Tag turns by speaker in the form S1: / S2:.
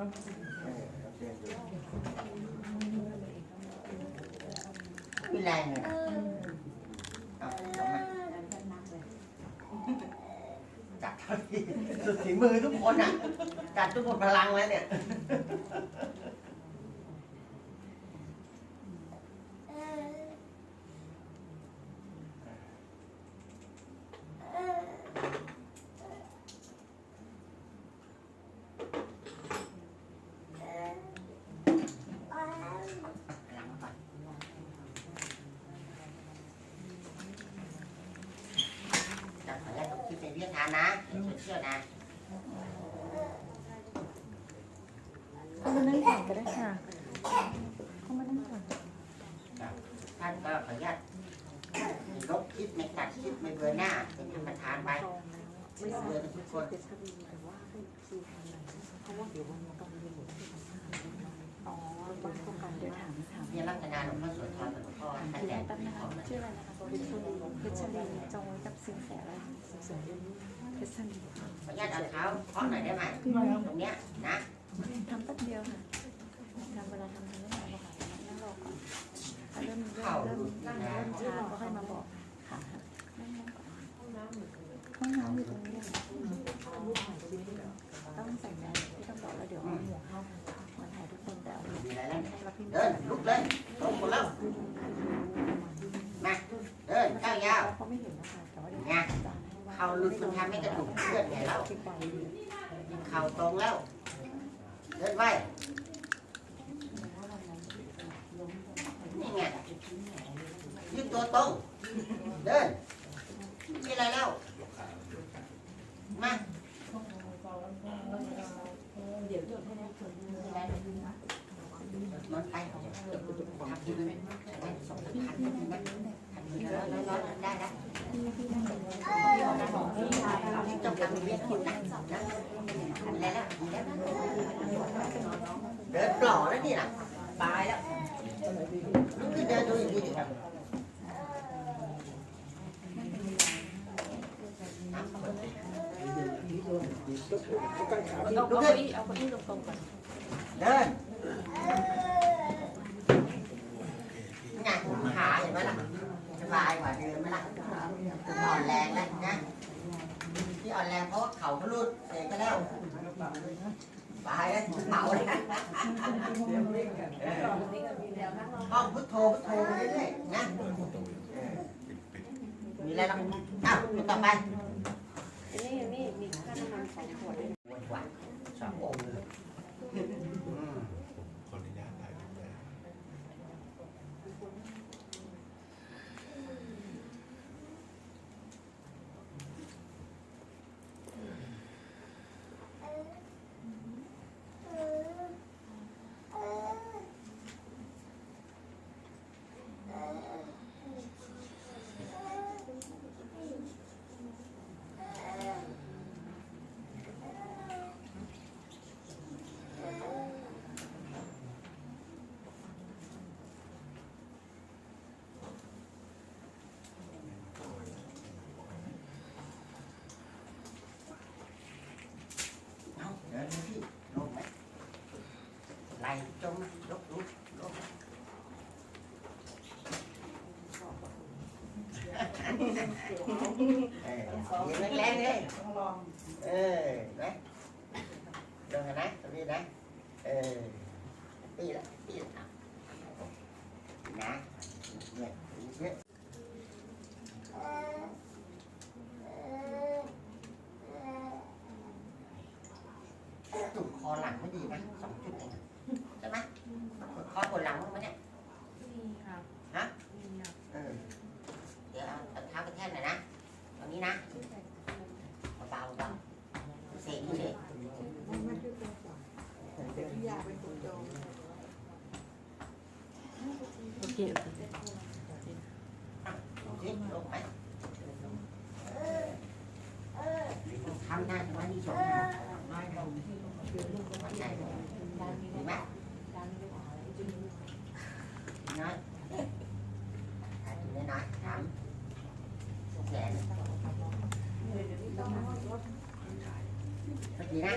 S1: เออเรเนดูไม่แรงเลยนะเอามาจัดเท่าที่สุดฝีมือทุกคนอะ จัดทุกคนพลังแล้วเนี่ย พลังมาก่อนจัดขออนุญาต ต้องคิดในวิทยาทานนะเชื่อนะ
S2: เข้ามานั่งก่อนก็ได้ค่ะเข้ามานั่งก่อน
S1: ท่านก็ขออนุญาตมีลบคิดไม่ตัดคิดไม่เบื่อหน้าเป็นธรรมทานไปไม่เบื่อกันทุกคน
S2: อ๋ อบ้านโครงการเดี๋ยวถามถาม
S1: เนี่ยลักษณะหลวงพ่อโสธรกับหลวงพ่อท่านแดด
S2: แป๊บ
S1: มี
S2: นะคะ
S1: องมัน
S2: ชื่ออะไรนะคะเพชรลีเพชรลีจงไว้กับสิงแสอะไรสิงแสเพชรลี
S1: ขออนุญาตเอาเท้าเคาะหน่อยได้ไหมตรงเนี้ยนะ
S2: ทำแป๊บเดียวค่ะทำเวลาทำทำไม่นานหรอกค่ะนั่งรอก่อนเริ่มเริ่มเริ่มเริ่มช้าก็ค่อยมาบอกค่ะนั่งนั่งก่อนห้องน้ำอยู่ตรงนี้ต้องใส่แมสที่ต้องบอกแล้วเดี๋ยวหมวกเข้า มีอะ
S1: ไรแล้วเดินลุกเลยลงหมดแล้วมาเดินก้าวยาว
S2: เขาเห็นนะคะแต่ว่าเดี๋ย
S1: เข่าหลุดมันทำให้กระดูกเคลื่อนไงแล้วเข่าตรงแล้ว เดินไว้นี่ไงยืดตัวตรงเดินไม่มีอะไรแล้ว มามันไปทำทีนึงสองพันนิดนึงนะทำทีละร้อยร้อยได้แล้วจบการ เรียนคนนะนะอะไรแล้วดีแล้วเดินปล่อแล้วนี่นะตายแล้วลุกขึ้นเดินดูอย่างนี้ดิครับ
S2: เอาเก้าอี้เอาเก้าอี้ตรงๆก่อน
S1: เดินนี่ไงขาเห็นไหมล่ะสบายกว่าเดิมไหมล่ะอ่อนแรงแล้วนะที่ อ่อนแรงเพราะว่าเข่าเขาลุดเสกไปแล้วตายแล้วเหมาเลยห้องพุทโธพุทโธไปเรื่อยๆนะมีอะไรหรองอ้าวต่อไป
S2: นี่นี่มีค่าน้ำมันสองขวด
S1: วนกว่าสององค์เลยอืม
S3: ขออนุญาตถ่ายรูปได้
S1: เอาเดินเลยพี่ลงไปไหลจมลุกลุกลุกเออเสี ยงแรงๆเลยเออนะลงกันนะตรงนี้นะเออตีละตีละนะ chuyện tham gia cho anh đi mai đầu tiên lúc có nói chúng nói thắm sẽ gì đó